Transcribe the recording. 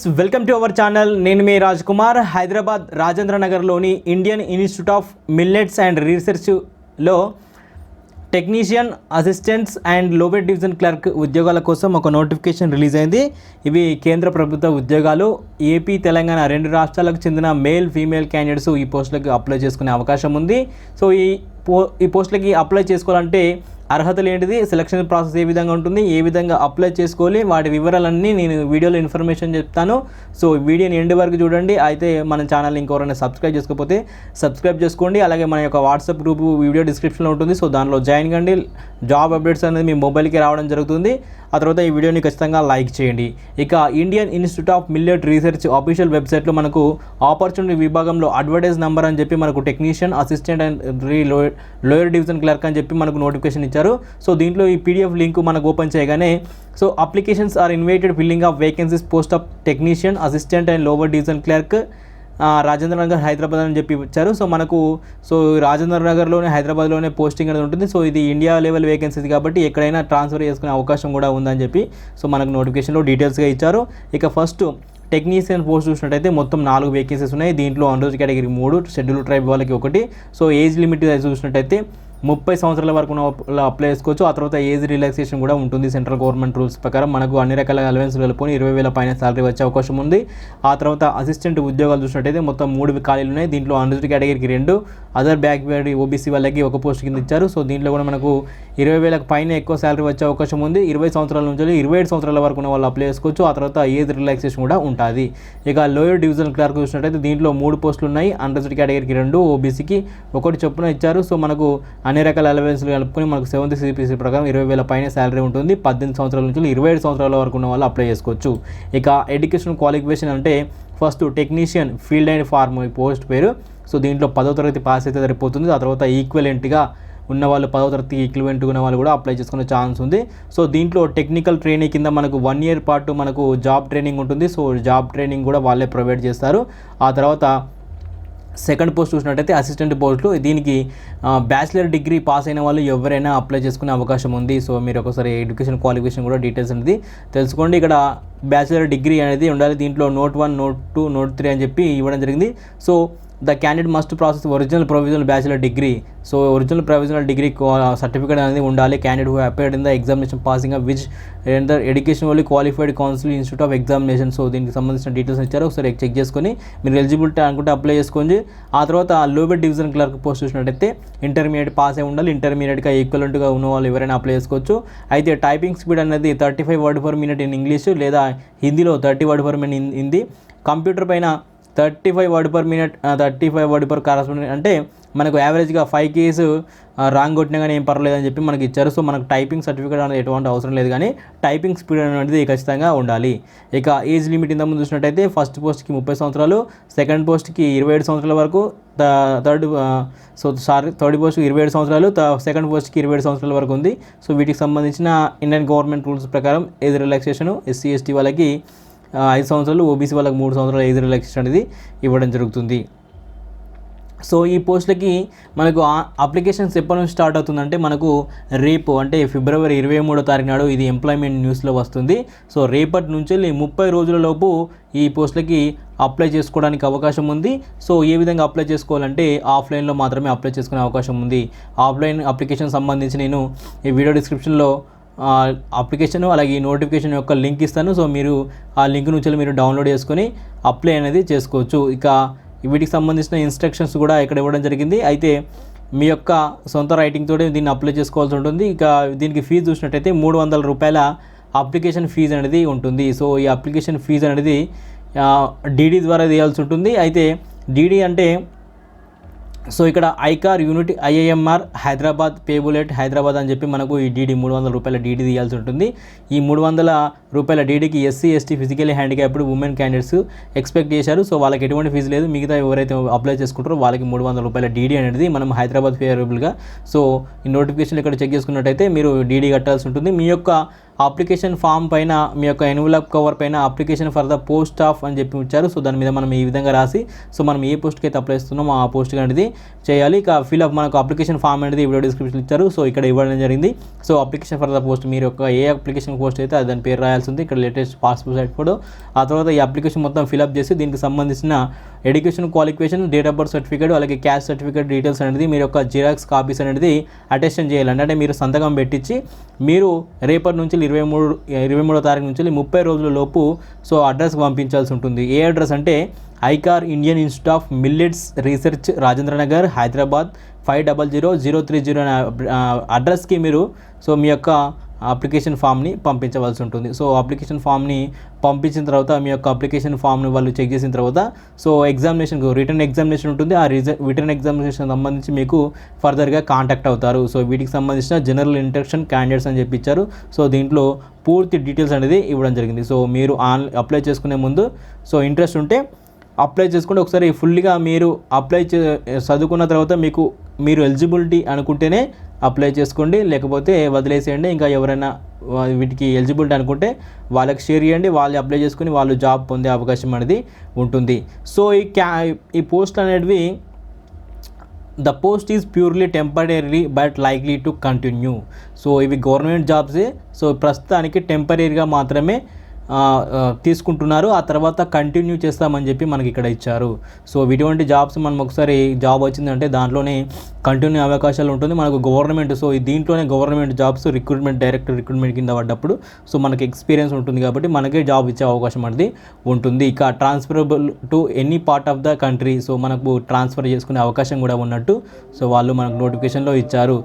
Friends welcome to our channel. నేను మీ రాజ్ కుమార్. హైదరాబాద్ రాజేంద్ర నగర్లోని Indian institute of millets and రీసెర్చ్లో technician assistants and లోబెట్ division clerk ఉద్యోగాల కోసం ఒక నోటిఫికేషన్ రిలీజ్ అయింది. ఇవి కేంద్ర ప్రభుత్వ ఉద్యోగాలు. ఏపీ తెలంగాణ రెండు రాష్ట్రాలకు చెందిన మేల్ ఫీమేల్ క్యాండిడేట్స్ ఈ పోస్టులకు అప్లై చేసుకునే అవకాశం ఉంది. సో ఈ పో ఈ పోస్టులకి అప్లై చేసుకోవాలంటే అర్హతలు ఏంటిది? సెలక్షన్ ప్రాసెస్ ఏ విధంగా ఉంటుంది? ఏ విధంగా అప్లై చేసుకోవాలి? వాటి వివరాలన్నీ నేను వీడియోలో ఇన్ఫర్మేషన్ చెప్తాను. సో వీడియోని ఎండ్ వరకు చూడండి. అయితే మన ఛానల్ ఇంకెవరైనా సబ్స్క్రైబ్ చేసుకోకపోతే సబ్స్క్రైబ్ చేసుకోండి. అలాగే మన యొక్క వాట్సాప్ గ్రూప్ వీడియో డిస్క్రిప్షన్లో ఉంటుంది. సో దానిలో జాయిన్ కండి. జాబ్ అప్డేట్స్ అనేది మీ మొబైల్కి రావడం జరుగుతుంది. ఆ తర్వాత ఈ వీడియోని ఖచ్చితంగా లైక్ చేయండి. ఇక Indian institute of millet research official వెబ్సైట్లో మనకు ఆపర్చునిటీ విభాగంలో అడ్వర్టైజ్ నెంబర్ అని చెప్పి మనకు టెక్నీషియన్ అసిస్టెంట్ అండ్ రీ లోయర్ డివిజన్ క్లర్క్ అని చెప్పి మనకు నోటిఫికేషన్ ఇచ్చారు. సో దీంట్లో ఈ పీడిఎఫ్ లింక్ మనకు ఓపెన్ చేయగానే so applications are invited filling of vacancies post of technician assistant and lower division clerk Rajendra Nagar Hyderabad అని చెప్పి ఇచ్చారు. సో మనకు సో రాజేంద్ర నగర్లోనే హైదరాబాద్లోనే పోస్టింగ్ అనేది ఉంటుంది. సో ఇది ఇండియా లెవెల్ వేకెన్సీస్ కాబట్టి ఎక్కడైనా ట్రాన్స్ఫర్ చేసుకునే అవకాశం కూడా ఉందని చెప్పి సో మనకు నోటిఫికేషన్లో డీటెయిల్స్గా ఇచ్చారు. ఇక ఫస్ట్ టెక్నీషియన్ పోస్ట్ చూసినట్టయితే మొత్తం నాలుగు వేకెన్సీస్ ఉన్నాయి. దీంట్లో అండర్ కేటగిరీ మూడు షెడ్యూల్ ట్రైబ్ వాళ్ళకి ఒకటి. సో ఏజ్ లిమిట్ చూసినట్టయితే ముప్పై సంవత్సరాల వరకు ఉన్న అప్లై చేసుకోవచ్చు. ఆ తర్వాత ఏజ్ రిలాక్సేషన్ కూడా ఉంటుంది. సెంట్రల్ గవర్నమెంట్ రూల్స్ ప్రకారం మనకు అన్ని రకాల అలవెన్స్లు వెళ్ళిపోయి ఇరవై వేల పైన సాలరీ వచ్చే అవకాశం ఉంది. ఆ తర్వాత అసిస్టెంట్ ఉద్యోగాలు చూసినట్టయితే మొత్తం మూడు ఖాళీలు ఉన్నాయి. దీంట్లో అండర్ కేటగిరీకి రెండు అదర్ బ్యాక్వర్డ్ ఓబీసీ వాళ్ళకి ఒక పోస్ట్ కింద ఇచ్చారు. సో దీంట్లో కూడా మనకు ఇరవై వేలకు పైన ఎక్కువ సాలరీ వచ్చే అవకాశం ఉంది. ఇరవై సంవత్సరాల నుంచి ఇరవై ఏడు సంవత్సరాల వరకు ఉన్న వాళ్ళు అప్లై చేసుకోవచ్చు. ఆ తర్వాత ఏజ్ రిలాక్సేషన్ కూడా ఉంటుంది. ఇక లోయర్ డివిజన్ క్లర్క్ చూసినట్టయితే దీంట్లో మూడు పోస్టులు ఉన్నాయి. అండర్ కేటగిరీకి రెండు ఓబీసీకి ఒకటి చొప్పున ఇచ్చారు. సో మనకు అన్ని రకాల అలవెన్స్లు కలుపుకొని మనకు సెవెంత్ సిపిసి ప్రకారం ఇరవై వేల పైన శాలరీ ఉంటుంది. పద్దెనిమిది సంవత్సరాల నుంచి ఇరవై ఏడు సంవత్సరాల వరకు ఉన్న వాళ్ళు అప్లై చేసుకోవచ్చు. ఇక ఎడ్యుకేషన్ క్వాలిఫికేషన్ అంటే first technician field and farm post పేరు. సో దీంట్లో పదో తరగతి పాస్ అయితే సరిపోతుంది. ఆ తర్వాత ఈక్వలెంట్గా ఉన్న వాళ్ళు పదో తరగతి ఈక్వలెంట్ ఉన్న వాళ్ళు కూడా అప్లై చేసుకునే ఛాన్స్ ఉంది. సో దీంట్లో టెక్నికల్ ట్రైనింగ్ కింద మనకు వన్ ఇయర్ పాటు మనకు జాబ్ ట్రైనింగ్ ఉంటుంది. సో జాబ్ ట్రైనింగ్ కూడా వాళ్ళే ప్రొవైడ్ చేస్తారు. ఆ తర్వాత సెకండ్ పోస్ట్ చూసినట్టయితే అసిస్టెంట్ పోస్టులు. దీనికి బ్యాచిలర్ డిగ్రీ పాస్ అయిన వాళ్ళు ఎవరైనా అప్లై చేసుకునే అవకాశం ఉంది. సో మీరు ఒకసారి ఎడ్యుకేషన్ క్వాలిఫికేషన్ కూడా డీటెయిల్స్ అనేది తెలుసుకోండి. ఇక్కడ బ్యాచిలర్ డిగ్రీ అనేది ఉండాలి. దీంట్లో note one note two note three అని చెప్పి ఇవ్వడం జరిగింది. So the candidate must process original provisional bachelor degree so original provisional degree certificate అనేది ఉండాలి. Candidate who appeared in the examination passing of which and the education only qualified council institute of examination so దీనికి సంబంధించిన details ఇచ్చారు. ఒకసారి check చేసుకొని మీరు eligibility అనుకుంటే apply చేసుకోండి. ఆ తర్వాత లోబెట్ డివిజన్ క్లర్క్ పోస్ట్ చూసినట్టయితే ఇంటర్మీడియట్ పాస్ అయి ఉండాలి. ఇంటర్మీడియట్గా ఈక్వలెంట్గా ఉన్న వాళ్ళు ఎవరైనా అప్లై చేసుకోవచ్చు. అయితే టైపింగ్ స్పీడ్ అనేది thirty five word per minute in English లేదా హిందీలో thirty word per minute in Hindi computer పైన thirty five word per minute thirty five word per correspondent అంటే మనకు యావరేజ్గా ఫైవ్ కేసు రాంగ్ కొట్టినా కానీ ఏం పర్లేదని చెప్పి మనకి ఇచ్చారు. సో మనకు టైపింగ్ సర్టిఫికేట్ అనేది ఎటువంటి అవసరం లేదు కానీ టైపింగ్ స్పీడ్ అనేది ఖచ్చితంగా ఉండాలి. ఇక ఏజ్ లిమిట్ ఇంతకుముందు చూసినట్టయితే ఫస్ట్ పోస్ట్కి ముప్పై సంవత్సరాలు సెకండ్ పోస్ట్కి ఇరవై ఏడు సంవత్సరాల వరకు థర్డ్ సో సారీ థర్డ్ పోస్ట్కి ఇరవై ఏడు సంవత్సరాలు సెకండ్ పోస్ట్కి ఇరవై ఏడు సంవత్సరాల వరకు ఉంది. సో వీటికి సంబంధించిన ఇండియన్ గవర్నమెంట్ రూల్స్ ప్రకారం ఏజ్ రిలాక్సేషన్ ఎస్సీ ఎస్టీ వాళ్ళకి ఐదు సంవత్సరాలు ఓబీసీ వాళ్ళకి మూడు సంవత్సరాలు ఐదు రిలాక్సేషన్ అనేది ఇవ్వడం జరుగుతుంది. సో ఈ పోస్టులకి మనకు అప్లికేషన్స్ ఎప్పటి నుంచి స్టార్ట్ అవుతుందంటే మనకు రేపు అంటే ఫిబ్రవరి ఇరవై మూడో తారీఖు నాడు ఇది ఎంప్లాయ్మెంట్ న్యూస్లో వస్తుంది. సో రేపటి నుంచి వెళ్ళి ముప్పై రోజులలోపు ఈ పోస్టులకి అప్లై చేసుకోవడానికి అవకాశం ఉంది. సో ఏ విధంగా అప్లై చేసుకోవాలంటే ఆఫ్లైన్లో మాత్రమే అప్లై చేసుకునే అవకాశం ఉంది. ఆఫ్లైన్ అప్లికేషన్ సంబంధించి నేను ఈ వీడియో డిస్క్రిప్షన్లో అప్లికేషన్ అలాగే ఈ నోటిఫికేషన్ యొక్క లింక్ ఇస్తాను. సో మీరు ఆ లింక్ నుంచి మీరు డౌన్లోడ్ చేసుకొని అప్లై అనేది చేసుకోవచ్చు. ఇక వీటికి సంబంధించిన ఇన్స్ట్రక్షన్స్ కూడా ఇక్కడ ఇవ్వడం జరిగింది. అయితే మీ యొక్క సొంత రైటింగ్ తోటి దీన్ని అప్లై చేసుకోవాల్సి ఉంటుంది. ఇక దీనికి ఫీజు చూసినట్టయితే మూడు వందల రూపాయల అప్లికేషన్ ఫీజు అనేది ఉంటుంది. సో ఈ అప్లికేషన్ ఫీజు అనేది డీడీ ద్వారా చేయాల్సి ఉంటుంది. అయితే డీడీ అంటే సో ఇక్కడ ICAR unit IIMR Hyderabad payable at Hyderabad అని చెప్పి మనకు ఈ డీడీ మూడు వందల రూపాయల డీడీ తీయాల్సి ఉంటుంది. ఈ మూడు వందల రూపాయల డీడీకి SC ST physically handicapped women candidates expect చేశారు. సో వాళ్ళకి ఎటువంటి ఫీజు లేదు. మిగతా ఎవరైతే అప్లై చేసుకుంటారో వాళ్ళకి మూడు వందల రూపాయల డీడీ అనేది మనం హైదరాబాద్ ఫేవరబుల్గా సో ఈ నోటిఫికేషన్ ఇక్కడ చెక్ చేసుకున్నట్టయితే మీరు డీడీ కట్టాల్సి ఉంటుంది. మీ యొక్క అప్లికేషన్ ఫామ్ పైన మీ యొక్క ఎన్వలప్ కవర్ పైన application for the post of అని చెప్పి ఇచ్చారు సో దాని మీద మనం ఈ విధంగా రాసి సో మనం ఏ పోస్ట్కి అయితే అప్లై చేస్తున్నామో ఆ పోస్ట్ అనేది చేయాలి. ఇక ఫిల్అప్ మనకు అప్లికేషన్ ఫామ్ అనేది వీడియో డిస్క్రిప్షన్ ఇచ్చారు. సో ఇక్కడ ఇవ్వడం జరిగింది. So application for the post మీరు యొక్క ఏ అప్లికేషన్ పోస్ట్ అయితే అది దాని పేరు రాయాల్సి ఉంది. ఇక్కడ లేటెస్ట్ పాస్పోర్ట్ సైట్ ఫోటో ఆ తర్వాత ఈ అప్లికేషన్ మొత్తం ఫిల్అప్ చేసి దీనికి సంబంధించిన education qualification date of birth certificate అలాగే క్యాస్ట్ సర్టిఫికేట్ డీటెయిల్స్ అనేది మీరు యొక్క జిరాక్స్ కాపీస్ అనేది అటెస్టెన్ చేయాలండి. అంటే మీరు సంతకం పెట్టించి మీరు రేపటి నుంచి ఇరవై మూడు ఇరవై మూడో తారీఖు నుంచి ముప్పై రోజుల లోపు సో అడ్రస్కి పంపించాల్సి ఉంటుంది. ఏ అడ్రస్ అంటే ICAR Indian institute of millets research Rajendra Nagar Hyderabad five double zero zero three zero అనే అడ్రస్కి మీరు సో మీ యొక్క అప్లికేషన్ ఫామ్ని పంపించవలసి ఉంటుంది. సో అప్లికేషన్ ఫామ్ని పంపించిన తర్వాత మీ యొక్క అప్లికేషన్ ఫామ్ని వాళ్ళు చెక్ చేసిన తర్వాత సో ఎగ్జామినేషన్ రిటర్న్ ఎగ్జామినేషన్ ఉంటుంది. ఆ రిజ రిటర్న్ ఎగ్జామినేషన్ సంబంధించి మీకు ఫర్దర్గా కాంటాక్ట్ అవుతారు. సో వీటికి సంబంధించిన జనరల్ ఇంట్రక్షన్ క్యాండిడేట్స్ అని చెప్పి ఇచ్చారు సో దీంట్లో పూర్తి డీటెయిల్స్ అనేది ఇవ్వడం జరిగింది. సో మీరు ఆన్ అప్లై చేసుకునే ముందు సో ఇంట్రెస్ట్ ఉంటే అప్లై చేసుకుంటే ఒకసారి ఫుల్గా మీరు అప్లై చే చదువుకున్న తర్వాత మీకు మీరు ఎలిజిబిలిటీ అనుకుంటేనే అప్లై చేసుకోండి లేకపోతే వదిలేసేయండి. ఇంకా ఎవరైనా వీటికి ఎలిజిబిలిటీ అనుకుంటే వాళ్ళకి షేర్ చేయండి వాళ్ళు అప్లై చేసుకుని వాళ్ళు జాబ్ పొందే అవకాశం అనేది ఉంటుంది. సో ఈ క్యా ఈ పోస్ట్ అనేటివి the post is purely temporary but likely to continue so ఇవి గవర్నమెంట్ జాబ్సే సో ప్రస్తుతానికి టెంపరీగా మాత్రమే తీసుకుంటున్నారు. ఆ తర్వాత కంటిన్యూ చేస్తామని చెప్పి మనకి ఇక్కడ ఇచ్చారు. సో ఇటువంటి జాబ్స్ మనం ఒకసారి జాబ్ వచ్చిందంటే దాంట్లోనే కంటిన్యూ అవకాశాలు ఉంటుంది. మనకు గవర్నమెంట్ సో దీంట్లోనే government jobs recruitment direct recruitment కింద పడ్డప్పుడు సో మనకి ఎక్స్పీరియన్స్ ఉంటుంది కాబట్టి మనకే జాబ్ ఇచ్చే అవకాశం అనేది ఉంటుంది. ఇక transferable to any part of the country so మనకు ట్రాన్స్ఫర్ చేసుకునే అవకాశం కూడా ఉన్నట్టు సో వాళ్ళు మనకు నోటిఫికేషన్లో ఇచ్చారు.